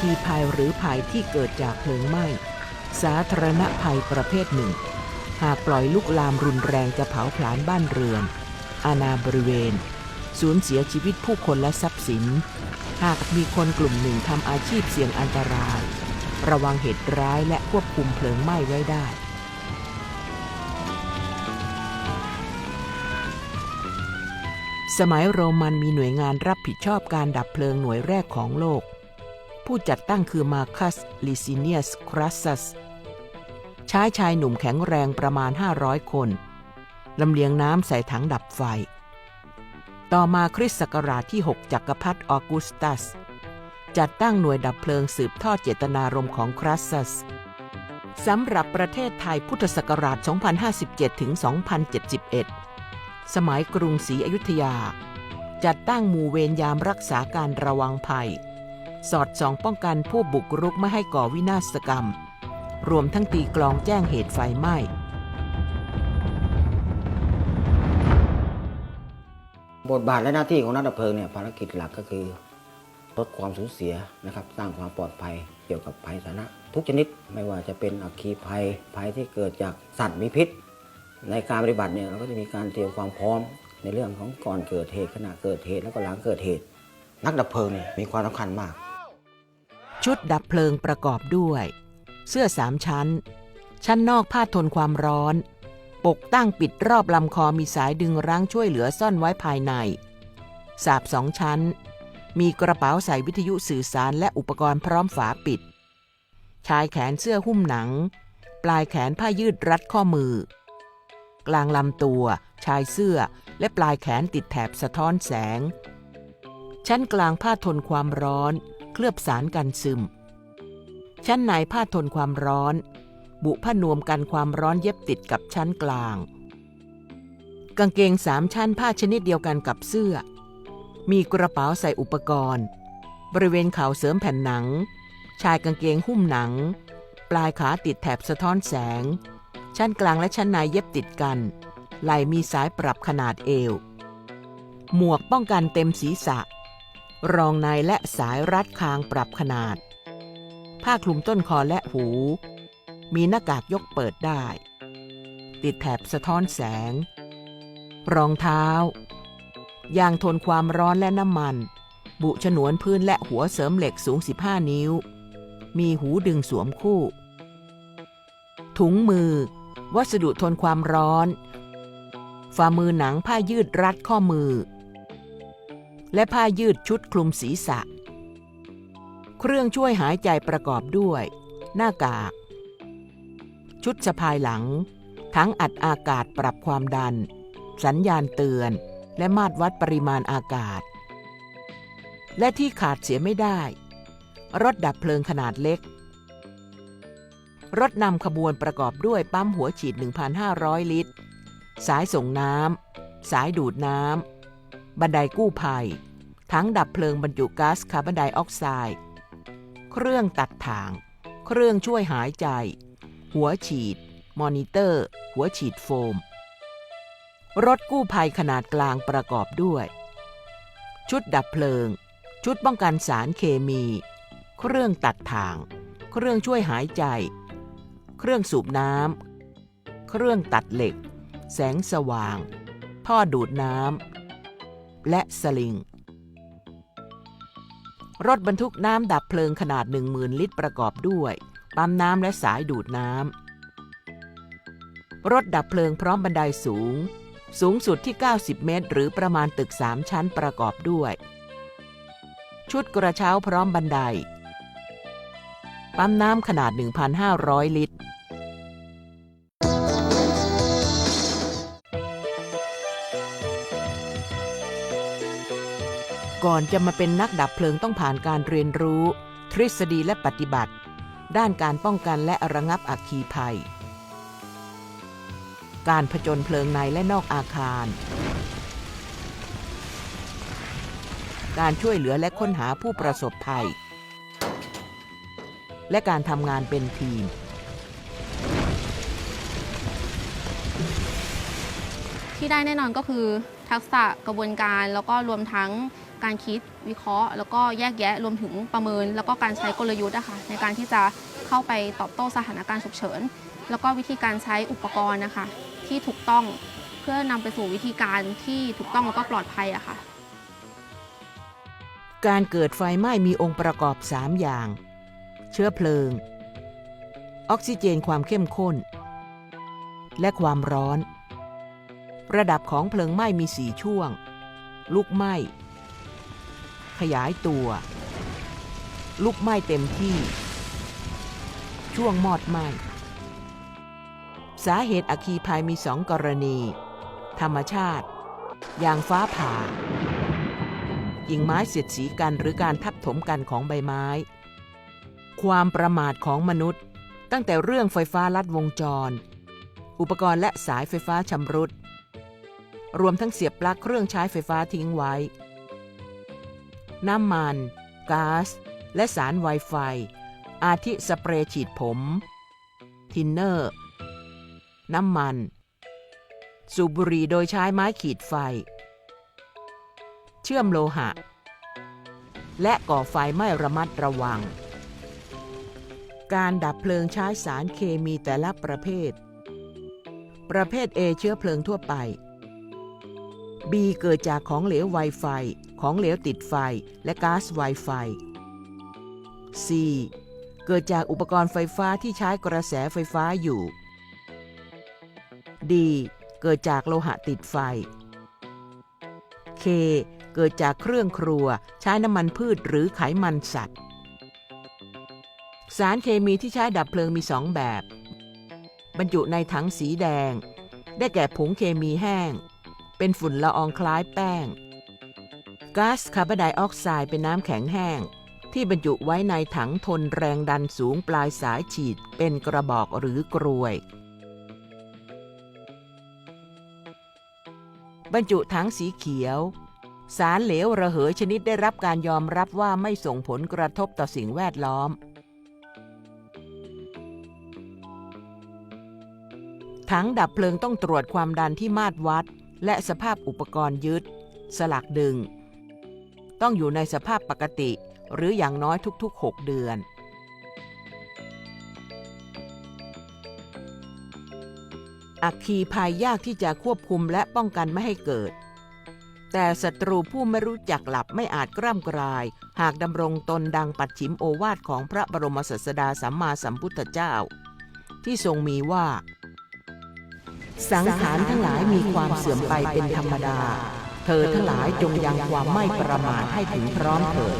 คีภัยหรือภัยที่เกิดจากเพลิงไหม้ สาธารณภัยประเภทหนึ่ง หากปล่อยลุกลามรุนแรงจะเผาผลาญบ้านเรือน อาณาบริเวณ สูญเสียชีวิตผู้คนและทรัพย์สิน หากมีคนกลุ่มหนึ่งทำอาชีพเสี่ยงอันตราย ระวังเหตุร้ายและควบคุมเพลิงไหม้ไว้ได้สมัยโรมันมีหน่วยงานรับผิดชอบการดับเพลิงหน่วยแรกของโลก ผู้จัดตั้งคือมาคัสลิซิเนียสครัสซัสใช้ชายหนุ่มแข็งแรงประมาณ 500 คนลำเลียงน้ำใส่ถังดับไฟ ต่อมาคริสต์ศักราชที่ 6 จักรพรรดิออกุสตัส จัดตั้งหน่วยดับเพลิงสืบทอดเจตนารมณ์ของครัสซัสสำหรับประเทศไทยพุทธศักราช 2057 ถึง 2071 สมัยกรุงศรีอยุธยา จัดตั้งหมู่เวรยามรักษาการระวังภัย สอดส่องป้องกันผู้บุกรุกไม่ให้ก่อวินาศกรรม รวมทั้งตีกลองแจ้งเหตุไฟไหม้บทบาทและหน้าที่ของนักดับเพลิงเนี่ยภารกิจหลักก็คือลดความสูญเสียนะครับ สร้างความปลอดภัยเกี่ยวกับภัยสาธารณะทุกชนิดไม่ว่าจะเป็นอัคคีภัยภัยที่เกิดจากสัตว์มีพิษ ในการปฏิบัติเนี่ยเราก็จะมีการเตรียมความพร้อมในเรื่องของก่อนเกิดเหตุขณะเกิดเหตุแล้วก็หลังเกิดเหตุ นักดับเพลิงเนี่ยมีความสำคัญมาก ชุดดับเพลิงประกอบด้วย เสื้อสามชั้น ชั้นนอกผ้าทนความร้อน ปกตั้งปิดรอบลำคอมีสายดึงรั้งช่วยเหลือซ่อนไว้ภายใน สาบสองชั้น มีกระเป๋าใส่วิทยุสื่อสารและอุปกรณ์พร้อมฝาปิด ชายแขนเสื้อหุ้มหนัง ปลายแขนผ้ายืดรัดข้อมือ กลางลำตัว ชายเสื้อและปลายแขนติดแถบสะท้อนแสง ชั้นกลางผ้าทนความร้อน ลือบสารกันซึม ชั้นในผ้าทนความร้อน บุผ้านวมกันความร้อนเย็บติดกับชั้นกลาง กางเกงสามชั้นผ้าชนิดเดียวกันกับเสื้อ มีกระเป๋าใส่อุปกรณ์ บริเวณเข่าเสริมแผ่นหนัง ชายกางเกงหุ้มหนัง ปลายขาติดแถบสะท้อนแสง ชั้นกลางและชั้นในเย็บติดกัน ไหล่มีสายปรับขนาดเอว หมวกป้องกันเต็มศีรษะ รองในและสายรัดคางปรับขนาด ผ้าคลุมต้นคอและหู มีหน้ากากยกเปิดได้ ติดแถบสะท้อนแสง รองเท้า ยางทนความร้อนและน้ำมัน บุฉนวนพื้นและหัวเสริมเหล็กสูง 15 นิ้ว มีหูดึงสวมคู่ ถุงมือ วัสดุทนความร้อน ฝ่ามือหนังผ้ายืดรัดข้อมือ และผ้ายืดชุดคลุมศีรษะ เครื่องช่วยหายใจประกอบด้วย หน้ากาก ชุดสะพายหลัง ทั้งอัดอากาศปรับความดัน สัญญาณเตือน และมาตรวัดปริมาณอากาศ และที่ขาดเสียไม่ได้ รถดับเพลิงขนาดเล็ก รถนำขบวนประกอบด้วยปั๊มหัวฉีด 1,500 ลิตร สายส่งน้ำ สายดูดน้ำ บันไดกู้ภัย ทั้งดับเพลิงบรรจุก๊าซคาร์บอนไดออกไซด์ เครื่องตัดถ่าง เครื่องช่วยหายใจ หัวฉีด มอนิเตอร์ หัวฉีดโฟม รถกู้ภัยขนาดกลางประกอบด้วย ชุดดับเพลิง ชุดป้องกันสารเคมี เครื่องตัดถ่าง เครื่องช่วยหายใจ เครื่องสูบน้ำเครื่องตัดเหล็ก แสงสว่าง ท่อดูดน้ำ และสลิง รถบรรทุกน้ำดับเพลิงขนาด 10,000 ลิตรประกอบด้วย ปั๊มน้ำและสายดูดน้ำ รถดับเพลิงพร้อมบันไดสูง สูงสุดที่ 90 เมตร หรือประมาณตึก 3 ชั้นประกอบด้วย ชุดกระเช้าพร้อมบันได ปั๊มน้ำขนาด 1,500 ลิตร ก่อนจะมาเป็นนักดับเพลิงต้องผ่านการเรียนรู้ ทฤษฎีและปฏิบัติ ด้านการป้องกันและระงับอัคคีภัย การผจญเพลิงในและนอกอาคาร การช่วยเหลือและค้นหาผู้ประสบภัย และการทำงานเป็นทีมที่ได้แน่นอนก็คือทักษะกระบวนการแล้วก็รวมทั้ง การคิดวิเคราะห์ แล้วก็แยกแยะรวมถึงประเมิน แล้วก็การใช้กลยุทธ์อะคะในการที่จะเข้าไปตอบโต้สถานการณ์ฉุกเฉิน แล้วก็วิธีการใช้อุปกรณ์นะคะ ที่ถูกต้องเพื่อนำไปสู่วิธีการที่ถูกต้องแล้วก็ปลอดภัยอะค่ะ การเกิดไฟไหม้มีองค์ประกอบ 3 อย่าง เชื้อเพลิง ออกซิเจนความเข้มข้น และความร้อน ระดับของเพลิงไหม้มี 4 ช่วง ลุกไหม้ ขยายตัว ลุกไหม้เต็มที่ ช่วงมอดไหม้ สาเหตุอัคคีภัยมีสองกรณี ธรรมชาติ อย่างฟ้าผ่ากิ่งไม้เสียดสีกันหรือการทับถมกันของใบไม้ ความประมาทของมนุษย์ ตั้งแต่เรื่องไฟฟ้าลัดวงจร อุปกรณ์และสายไฟฟ้าชำรุด รวมทั้งเสียบปลั๊กเครื่องใช้ไฟฟ้าทิ้งไว้ น้ำมันก๊าซและสารไวไฟ อาทิสเปรย์ฉีดผม ทินเนอร์ น้ำมัน สูบบุหรี่โดยใช้ไม้ขีดไฟ เชื่อมโลหะ และก่อไฟไม่ระมัดระวัง การดับเพลิงใช้สารเคมีแต่ละประเภท ประเภท A เชื้อเพลิงทั่วไป B เกิดจากของเหลวไวไฟ ของเหลวติดไฟ และก๊าซไวไฟ C เกิดจากอุปกรณ์ไฟฟ้าที่ใช้กระแสไฟฟ้าอยู่ D เกิดจากโลหะติดไฟ K เกิดจากเครื่องครัวใช้น้ำมันพืชหรือไขมันสัตว์ สารเคมีที่ใช้ดับเพลิงมีสองแบบ บรรจุในถังสีแดง ได้แก่ผงเคมีแห้ง เป็นฝุ่นละอองคล้ายแป้ง ก๊าซคาร์บอนไดออกไซด์เป็นน้ำแข็งแห้ง ที่บรรจุไว้ในถังทนแรงดันสูงปลายสายฉีดเป็นกระบอกหรือกรวย บรรจุถังสีเขียว สารเหลวระเหยชนิดได้รับการยอมรับว่าไม่ส่งผลกระทบต่อสิ่งแวดล้อม ถังดับเพลิงต้องตรวจความดันที่มาตรวัด และสภาพอุปกรณ์ยึด สลักดึง ต้องอยู่ในสภาพปกติ หรืออย่างน้อยทุก ๆ 6 เดือน อัคคีภัยยากที่จะควบคุมและป้องกันไม่ให้เกิด แต่ศัตรูผู้ไม่รู้จักหลับไม่อาจกร่ำกราย หากดำรงตนดังปัดฉิมโอวาทของพระบรมศาสดาสัมมาสัมพุทธเจ้า ที่ทรงมีว่า สังขารทั้งหลายมีความเสื่อมไปเป็นธรรมดา เธอทั้งหลายจงยังความไม่ประมาทให้ถึงพร้อมเถิด